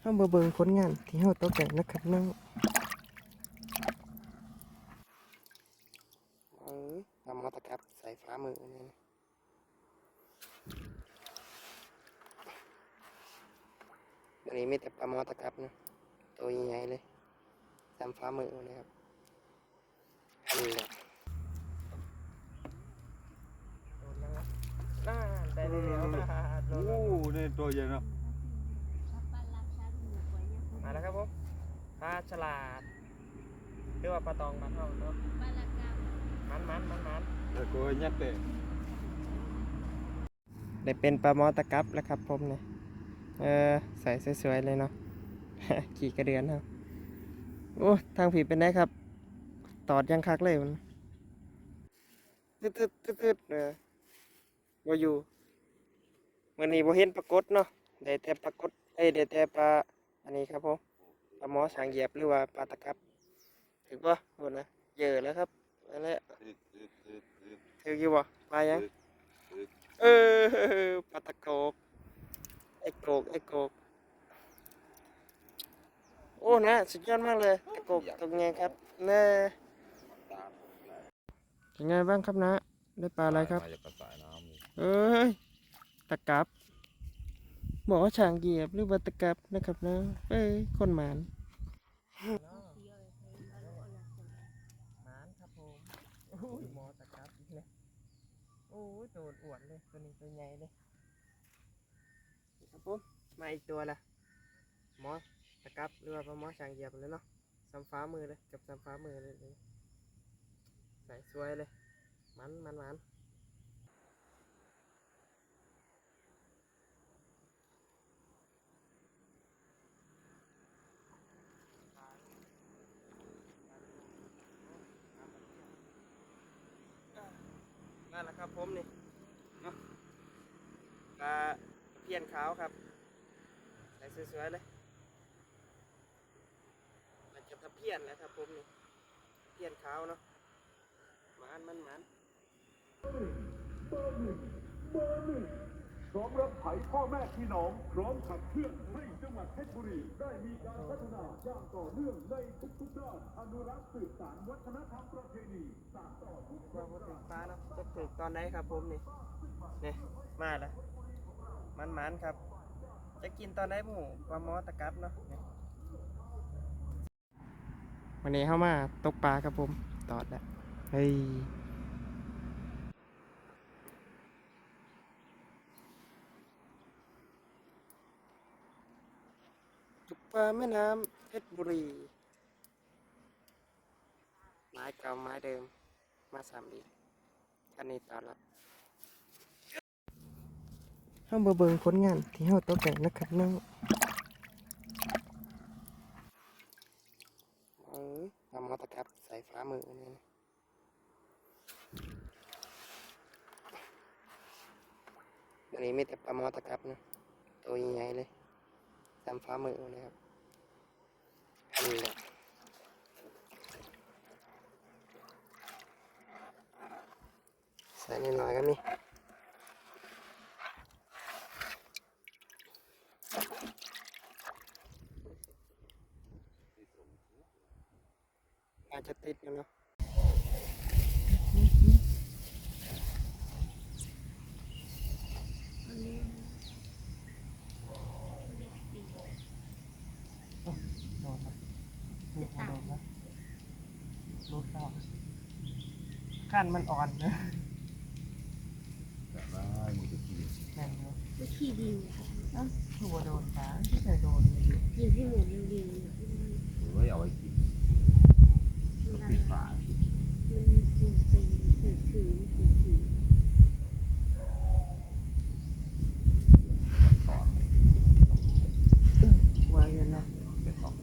เฮามาเบิ่งผลงานที่เฮาตกแต่งนะครับน้องเอ้ยนำมาตะกับใส่ฟ้ามือนี่นะอันนี้มีแต่ปลาหมอตะกับนะตัวใหญ่ๆเลยตามฟ้ามือนะครับอันนี้แหละน่าได้เลยแล้วนะโอ้นี่ตัวใหญ่เนาะ มาแล้วครับผมปลาฉลาดหรือว่าปลาตองมันเท่าเนาะมันมันมันมันแต่ตัวยัดเตะได้เป็นปลาหมอตะกับแล้วครับผมเนี่ยเออใส่สวยๆเลยเนาะ ขี่กระเดือนครับโอ้ทางผีเป็นไงครับ ตอดยังคักเลยมันตึ๊ดตึ๊ดตึ๊ดตึ๊ดเออบ่อยู่มื่อนี้บ่เห็นปรากฏเนาะได้แต่ปรากฏเอ้ยได้แต่ปลา อันนี้ครับผมปลาหมอสางเหยียบหรือว่าปลาตะกับถึกปะโหดนะเยอะแล้วครับอันนี้ถึกอยู่บ่ปลายังเออปลาตะโกกไอ้โกกไอ้โกกโอ้นะสุดยอดมากเลยตะโกกตรงไงครับเน่เป็นไงบ้างครับนะได้ปลาอะไรครับมาจากกระสายน้ำนี่เอ้ยตะกับ บอกว่าช่างเหยียบหรือว่าตะกับนะครับนะเอ้ยคนหมานหมานครับผมโอ้ยหมอตะกับอีกเลยโอ้ยตัวอ้วนเลยตัวนี้ตัวใหญ่เลยครับผมมาอีกตัวละหมอตะกับหรือว่าหมอช่างเหยียบเลยเนาะสัมฟ้ามือเลยกับสัมฟ้ามือเลยใส่สวยเลยมันมันมัน นั่นแหละครับผมนี่เนาะ ปลาเพียนขาวครับใส่สวยๆเลยมันจะตะเพียนแหล้วครับผมนี่เพียนขาวเนาะหมันมันหมันพร้อมรับไถพ่อแม่พี่น้องพร้อมขับเคลื่อนให้จังหวัดเพชรบุรีได้มีการพัฒนาอย่างต่อเนื่องในทุกๆด้านอนุรักษ์สืบสานวัฒนธรรมประเพณีสานต่อทุกว่าพูดถึงปลาเนาะจะถึกตอนไหนครับผมนี่นี่มาแล้ว มันมันๆครับ จะกินตอนไหนหมูปลาหมอตะกับเนาะนี่วันนี้เข้ามาตกปลาครับผมตอดแล้วเฮ้ยจุกปลาแม่น้ำเพชรบุรีไม้เก่าไม้เดิมมาสามอีกคันนี้ตอนรับ เฮามาเบิ่งผลงานที่เฮาตกแต่งนะครับน้องเอ้ยทำมอตะกับใส่ฟ้ามือนี่นะอันนี้มีแต่ปลาหมอตะกับนะตัวใหญ่เลยตามฟ้ามือเลยครับอันนี้แหละใส่นิดหน่อยกันนี่อา จะติดกันเนาะโดนครับนี่โดนครับรูดเข้าขั้นมันอ่อนนะ แต่ละมือจะกิน แม่นเนาะ ไม่ขี้ดินค่ะ คือว่าโดนปลาที่เคยโดนเลยอยู่ อยู่ที่เหมือนดินดินเนี่ย หรือว่าเอาไว้กิน มัน ปิดฝา มันเป็นเป็นถือถือถือถือ ตอน ว่าอยู่เนาะ เป็นสอง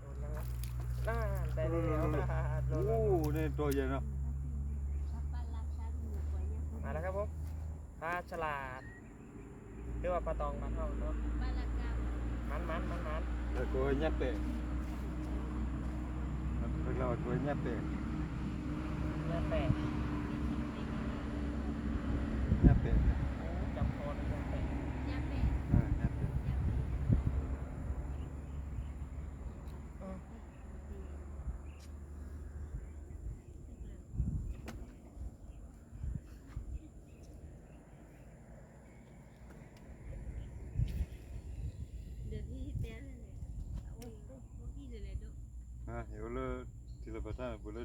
โดนแล้วนะน่าได้เลยแล้วนะโดน โอ้ แล้วนี่ตัวใหญ่เนาะปลาลาชาดูกว่าเนี่ยมาแล้วครับผมปลาฉลาดหรือว่าปลาตองมันเท่าเนาะปลาลากามันมันมันมันแต่ตัวยัดเตะเราตัวยัดเตะแล้วแต่ยัดเตะโอ้จับคอเลยนะ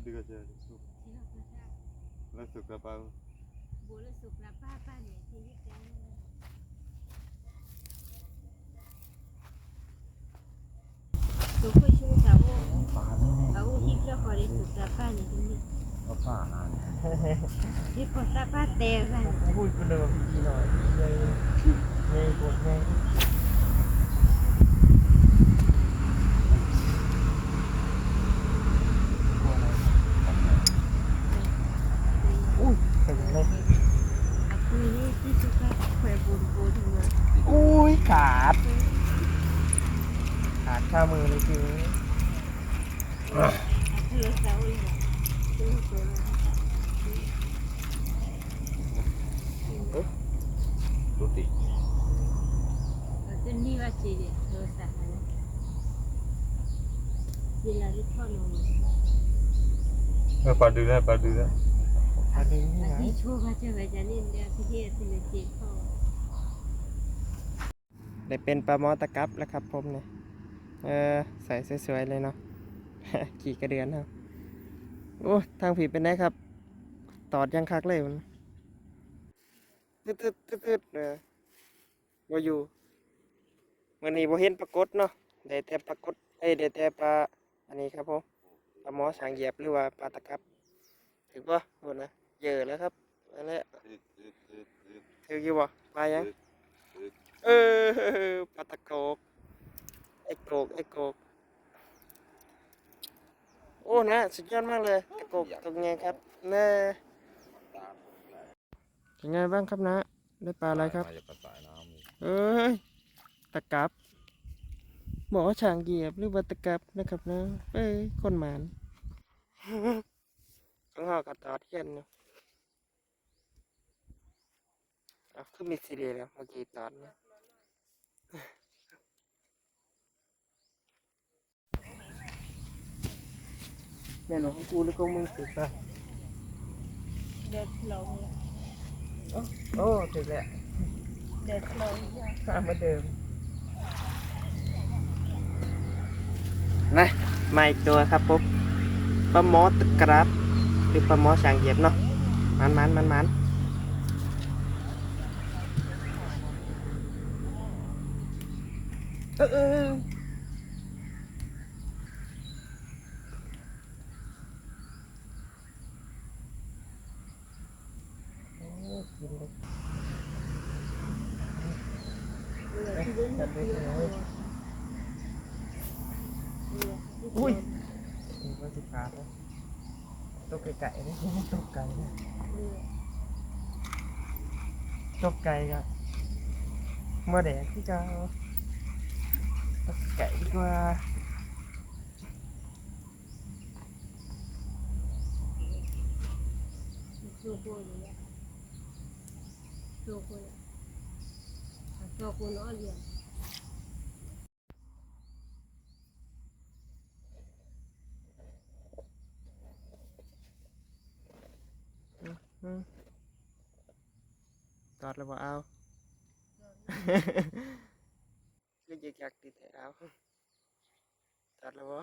đi cái chơi thì học là sao lấy sụp ra bao bố là sụp là ba ba nhỉ thì biết cái sụp với chú cháu cháu ít cho khỏi đi sụp là ba nhỉ thì biết có phá nàn biết còn ta ba tè ra พูดกูเดิมดีหน่อยเลยเลยปวดแม่อุ้ยถึงเลย คุยนี่ที่สุดก็แขวบุญบุญถึงมา อุ้ยขาด ขาดข้ามือเลยจริงเธอเจ้าอีกซื้อตัวละ đồ tị จนนี่ว่าจีเดียเธอสั่งนะเวลาที่พ่อนอน Ờ, bà đưa ra bà đưa ra ขาดเลยนี่อานะทิตย์ชั่วว่าจะไปจะเล่นเดียวที่เดียวที่จะจีพ่อได้เป็นปลาหมอตะกับแล้วครับผมเนี่ย เออใส่สวยๆเลยเนาะขี่กระเดือนครับโอ้ทางผีเป็นไงครับ ตอดยังคักเลยมันตึ๊ดตึ๊ดตึ๊ดตึ๊ดเออบ่อยู่วันนี้บ่เห็นปรากฏเนาะได้แต่ปรากฏเอ้ยได้แต่ปลาอันนี้ครับผมปลาหมอสางเหยียบหรือว่าปลาตะกับถือป่ะโหดนะเยอะแล้วครับอันนี้ถืออยู่บ่ปลายังเออปลาตะโกกไอ้โกกไอ้โกกโอ้นะ สุดยอดมากเลยตะโกกตรงไงครับเน่เป็นไงบ้างครับนะ ได้ปลาอะไรครับ Mà giờ bà tải nó không เอ้ย ตะกับหมอช่างเหยียบหรือว่าตะกับนะครับนะ เอ้ย คนหมาน ต้องหอกระตอดเทียนเนาะเอาขึ้นมีซีดีแล้วเมื่อกี้ตอดเนี่ย แม่หนูของกูหรือของมึงติดป่ะเด็ดลงโอ้ติดแล้วเด็ดลงตามมาเดิมนะมาอีกตัวครับปุ๊บปลาหมอตะกรับหรือปลาหมอสางเหยียบเนาะมันมันมันมันเออเออเออโอ้กินเลย อุ้ยนี่ว่าสิขาดแล้วตกไก่ๆนี่ตกไก่นะตกไก่ก็เมื่อแดกที่จะตกไก่ดีกว่า โชว์คนเนี่ยโชว์คนโชว์คนอ้อเลี้ยง อืม ตอดแล้วบ่เอาก็อยากอยากติดแต่เอาตอดแล้วบ่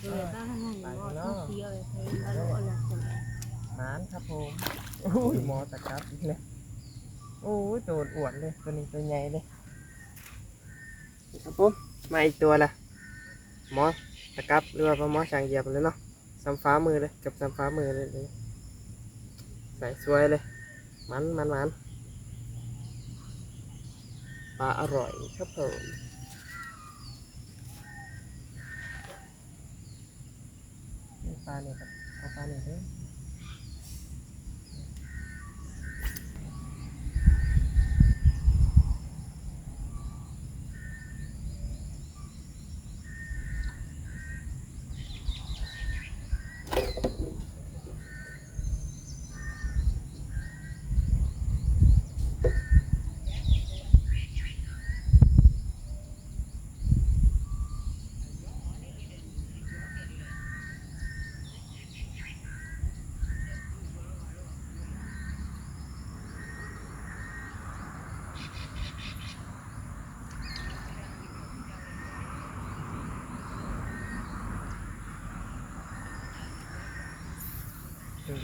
เออบ้านนั่นหมอต้องเที่ยวเลยใช้บ้านอ้อละคนนานครับผมโอ้ยหมอตะกับอีกเลย โอ้ยโดดอวดเลยตัวนี้ตัวใหญ่เลยครับผมมาอีกตัวละหมอตะกับหรือว่าปลาหมอช่างเหยียบเลยเนาะสัมฟ้ามือเลยกับสัมฟ้ามือเลยเลยใส่สวยเลย มันมันมันปลาอร่อยครับผมนี่ปลาเนี่ยครับเอาปลาเนี่ย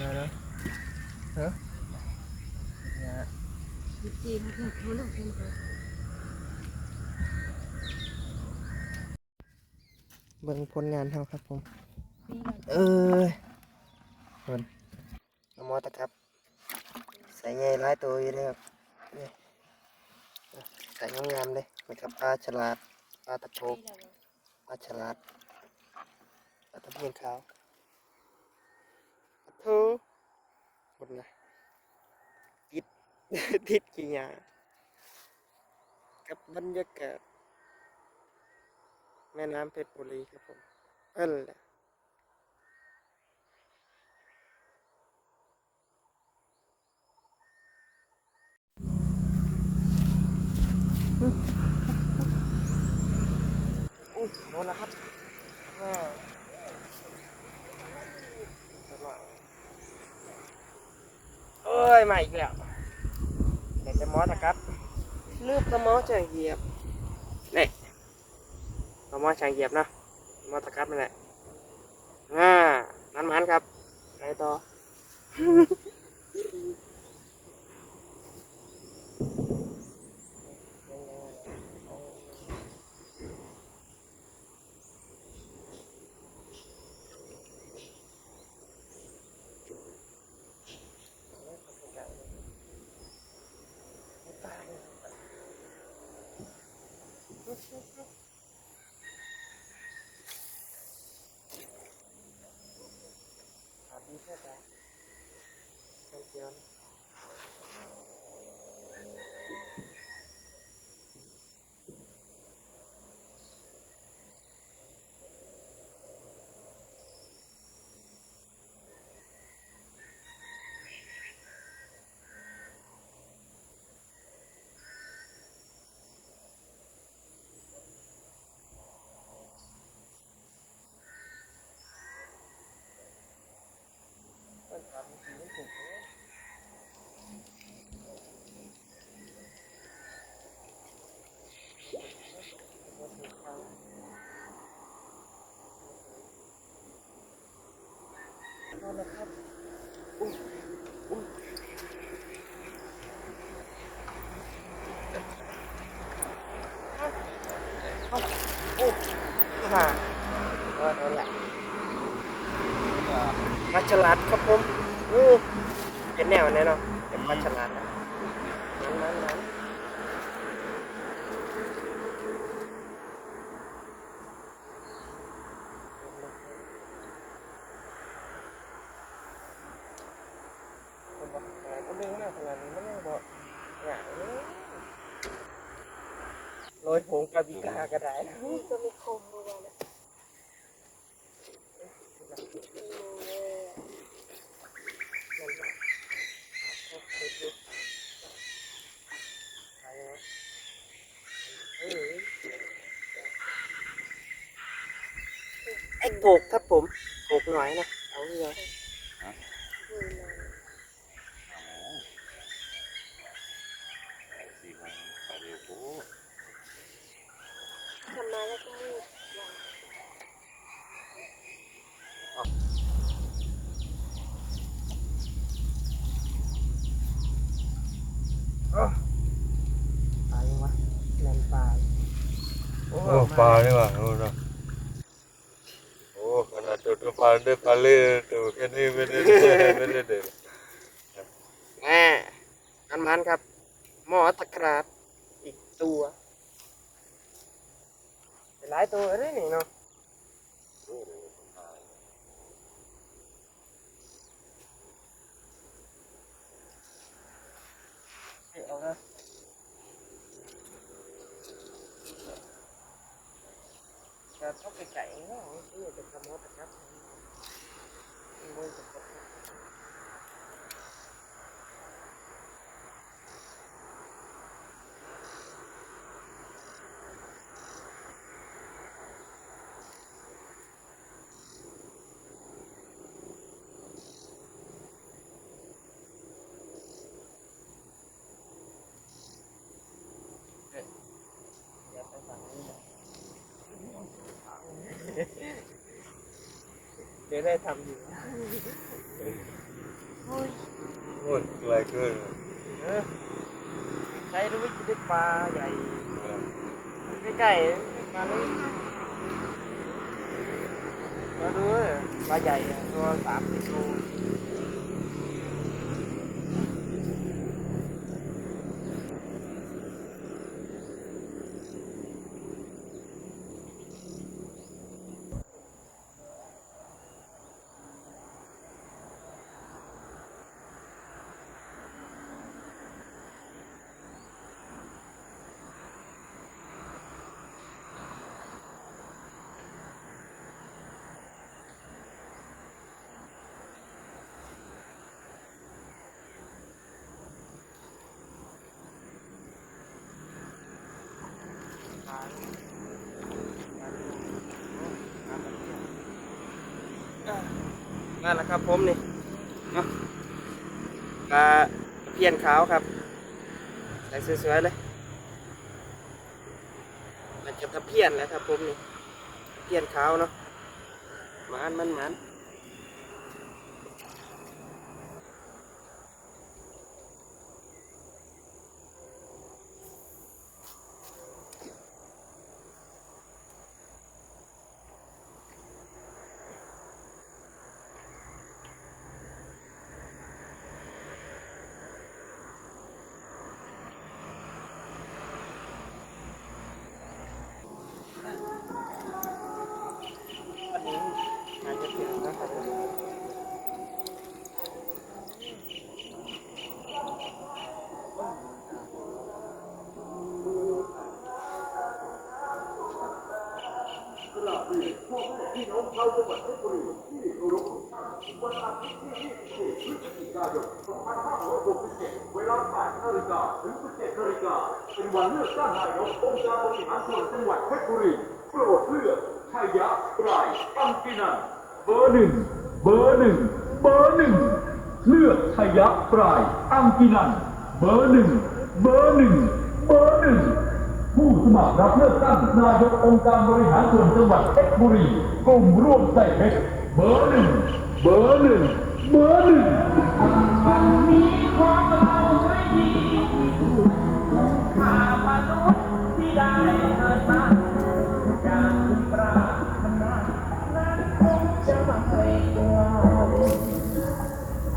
ด้ออีกแล้วเนาะเฮ้ยเนี่ยจีนคือเขาลงทุนเขาเบิ่งผลงานเฮาครับผมปีละเออคนเอาหมอตะครับ ใส่ไงหลายตัวอยู่เลยครับนี่ใส่งามๆเลยนะครับปลาฉลาดปลาตะโพกปีละบ่ปลาฉลาดปลาตะเพียนขาว ทูหมดนะติดติดกี่อย่างกับบรรยากาศ แม่น้ำเพชรบุรีครับผมเอิ้นแหละอุ้ยโดนแล้วครับ อ่าโอ้ยมาอีกแล้วเดี๋ยวจะมอสครับลืบตะมอจะเหยียบนี่ตะมอจะเหยียบนะมอตะครับนั่นแหละอ่ามันมันครับไปต่อ สวัสดีครับอาจารย์เจียนต้นทำสีมันถูกเลย เอาละครับอุ้ยอุ้ยเอาโอ้ฮ่าเอาเอาละปลาฉลาดครับผมอู้เป็นแนวแน่นอนเป็นปลาฉลาดนะนั้นนั้นนั้นบอกหาก็ดึงหน้าขนาดนี้มันยังบอกหงายเลยโรยผง กาบิกาก็ได้นะนี่ก็มีคมด้วยนะไอ้โกกครับผมโกกหน่อยนะ เอาเงี้ย สี่วันไปเร็วโอ้ ทำ มาแล้วก็มืดวันตายยังวะแน่นปลาโอ้โอ้ปลานี่ว่ะโอ้นะโอ้ขนาดตัวปลาได้ปลาเล่ตัวแค่นี้ไม่ได้ไม่ได้เด็ดแม่อันมันครับหมอตะกราบอีกตัวเป็น หลายตัวเลยนี่เนาะเอาละจะต้องไปไก่เนาะที่จะทำหมอตะกราบมันจะ อย่าไปฝั่งนี้นะเดี๋ยวได้ทำอยู่โอ้ยไกลเกินเออใช้รู้วิธีได้ปลาใหญ่ใกล้ๆมาเลยมาดูเว้ยปลาใหญ่อะตัวสามสิบโล นั่นแหละครับผมนี่เนาะปลาเพี้ยนขาวครับใส่สวยๆเลยมันจะตะเพี้ยนแหล้วครับผมนี่เพี้ยนขาวเนาะมันมันมัน อันนี้อาจจะเพียนนะครับ ที่หนองเวลา8นาฬิกาถึง17นาฬิกาเป็นวันเลือกตั้งนายกองค์การบริหารส่วนจังหวัดเพชรบุรีโปรดเลือกชัยยะปรายอังกินันเบอร์หนึ่งเบอร์หนึ่งเบอร์หนึ่งเลือกชัยยะปรอังกินันเบอร์หนึ่งเบอร์หนึ่งเบอร์หนึ่ง ผู้สมัครรับเลือกตั้งนายกองค์การบริหารส่วนจังหวัดเพชรบุรีกลุ่มร่วมใจเพชรเบอร์หนึ่งเบอร์หนึ่งเบอร์หนึ่ง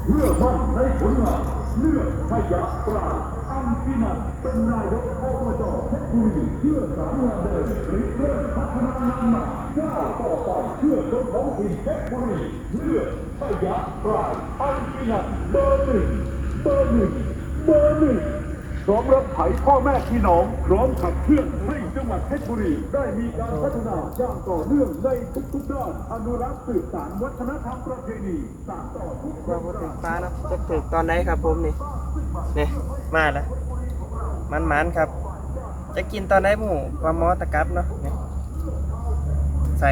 เพื่อมั่นในผลงานเลือกพยาปรา ณอังกินันเป็นนายกอบจเพชรบุรีเพื่อสามงานเดินริเริ่มพัฒนางานใหม่ก้าวต่อไปเพื่อคนท้องถิ่นเพชรบุรีเลือกพยาปราณอังกินันเบอร์หนึ่งเบอร์หนึ่งเบอร์หนึ่งพร้อมรับไถพ่อแม่พี่น้องพร้อมขับเคลื่อนให้จังหวัดเพชรบุรีได้มีการพัฒนาอย่างต่อเนื่องในทุกๆด้านอนุรักษ์สืบสานวัฒนธรรมประเพณีสานต่อทุกมาพูดถึงปลาแล้วจะถึงตอนไหนครับผมนี่นี่มาแล้ว มันมันๆครับ จะกินตอนไหนหมูปลาหมอตะกับเนาะใส่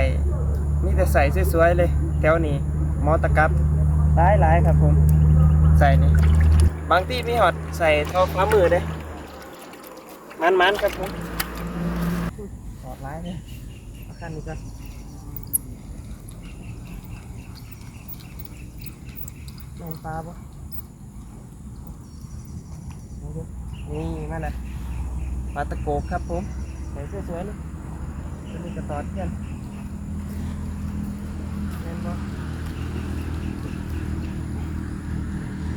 มีแต่ใส่สวยๆเลย แถวนี้หมอตะกับหลายหลายๆครับผม ใส่นี่บางที่มีหอดใส่ท่าฟ้ามือเด้มันมันๆครับผมหอดหลายเลยเอาขั้นนี้ก่อนแมงปลาปะนี่ดิ นี่มาเลยปลาตะโกกครับผมใส่สวยๆเลยตัวนี้กระตอดเทียนเห็นปะ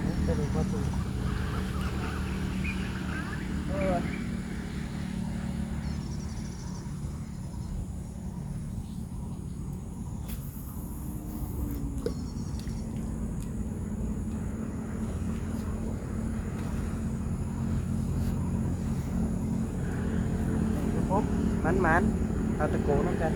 นี่ตัวนี้พอสูเออปุ๊บมันมันๆเอาตะโกน้ำกัน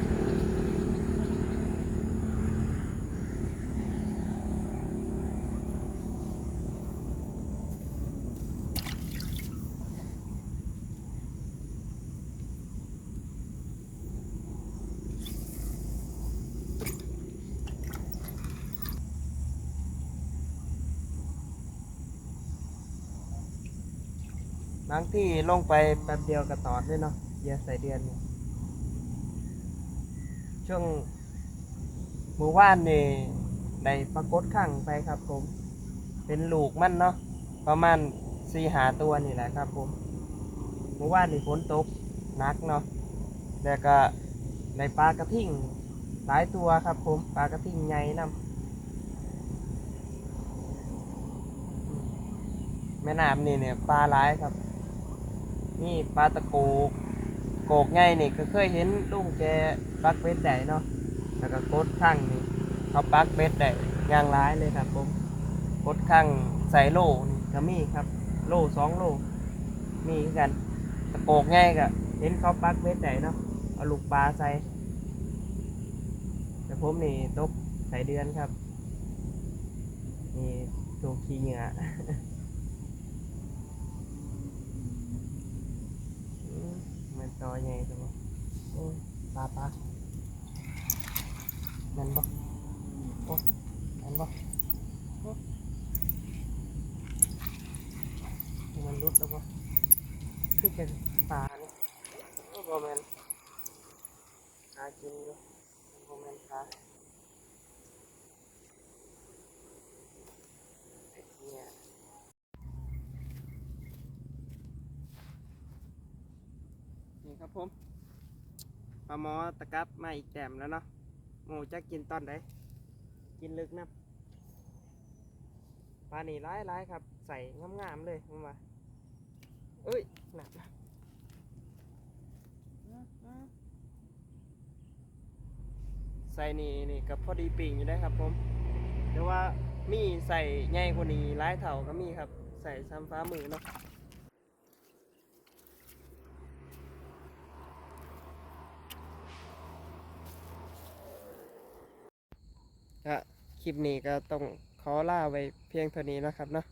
บางที่ลงไปแป๊บเดียวก็ตอดเลยเนาะเหยาใส่เดือน ช่วงมือว่านนี่ได้ปรากฏข้างไปครับผม เป็นลูกมันเนาะประมาณสี่หาตัวนี่แหละครับผมเมื่อวานนี่ฝนตกหนักเนาะแล้วก็ในปลากระทิ่งหลายตัวครับผมปลากระทิ่งใหญ่นํแม่น้ำนี่เนี่ยปลาหลายครับ นี่ปลาตะโกกโกกใหญ่นี่ก็เคยเห็นลุงแกปักเบ็ดได้เนาะแล้วก็กดข้างนี่เขาปักเบ็ดได้ย่างร้ายเลยครับผมกดข้างใส่โล่นี่ก็มีครับ โล่สองโล่มีคือกันตะโกกใหญ่ก็เห็นเขาปักเบ็ดได้เนาะเอาลูกปลาใส่แต่ผมนี่ตกใส่เดือนครับนี่ตัวขี้เหงื่อม มันต่อใหญ่จังวะโอ้ยปลาปลามันบ่โอ้ยมันบ่โอ้ยมันรุดแล้วบ่คือจะปลาเนี่ยโอ้บ่แมนหากินอยู่บ่แม่นปลาไอ้เนี่ย นี่ ครับผมปลาหมอตะกับมาอีกแต้มแล้วเนาะหมูจะกินตอนไหนกินลึกนะปลาหนีร้ายร้ายๆครับ ใส่งามๆเลยมาเอ้ยหนักนะใส่นี่นี่กับพอดีปิงอยู่ได้ครับ ผมแต่ว่ามีใส่ใหญ่กว่านี้ร้ายเท่าก็มีครับ ใส่ซ้ำฟ้ามือเนาะ ก็ คลิปนี้ก็ต้องขอล่าไว้เพียงเท่านี้นะครับเนาะ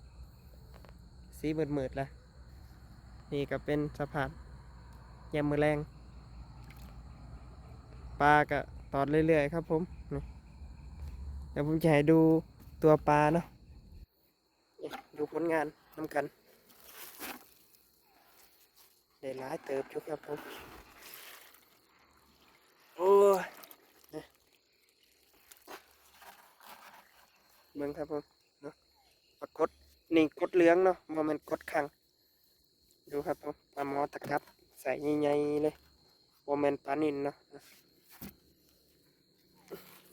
สีมืดๆแล้วนี่ก็เป็นสภาพยามมือแรงปลาก็ตอดเรื่อยๆครับผมเดี๋ยวผมจะให้ดูตัวปลาเนาะดูผลงานนำกันได้หลายเติบอยู่ครับผมโอ้ย เมืองครับผมเนาะปรากฏนี่กดเหลืองเนาะโมเมนกดขังดูครับผมปลาหมอตะกับใส่ใหญ่ๆเลยโมเมนปลานินเนาะ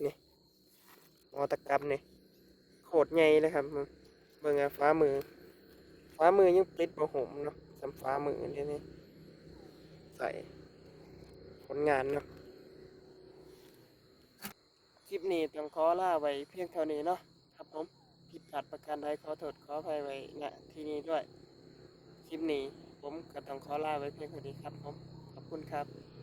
นี่หมอตะกับนี่โคตรใหญ่เลยครับมึงเบิ่งอะฟ้ามือ ฟ้ามือยังปลิดบ่หมเนาะสำฟ้ามือนี่นี่ใส่ผลงานเนาะคลิปนี้ต้องขอลาไว้เพียงเท่านี้เนาะ ผิดพลาดประการใดขอโทษขออภัยไว้ณที่นี้ด้วย คลิปนี้ ผมก็ต้องขอลาไว้เพียงเท่านี้ครับผม ขอบคุณครับ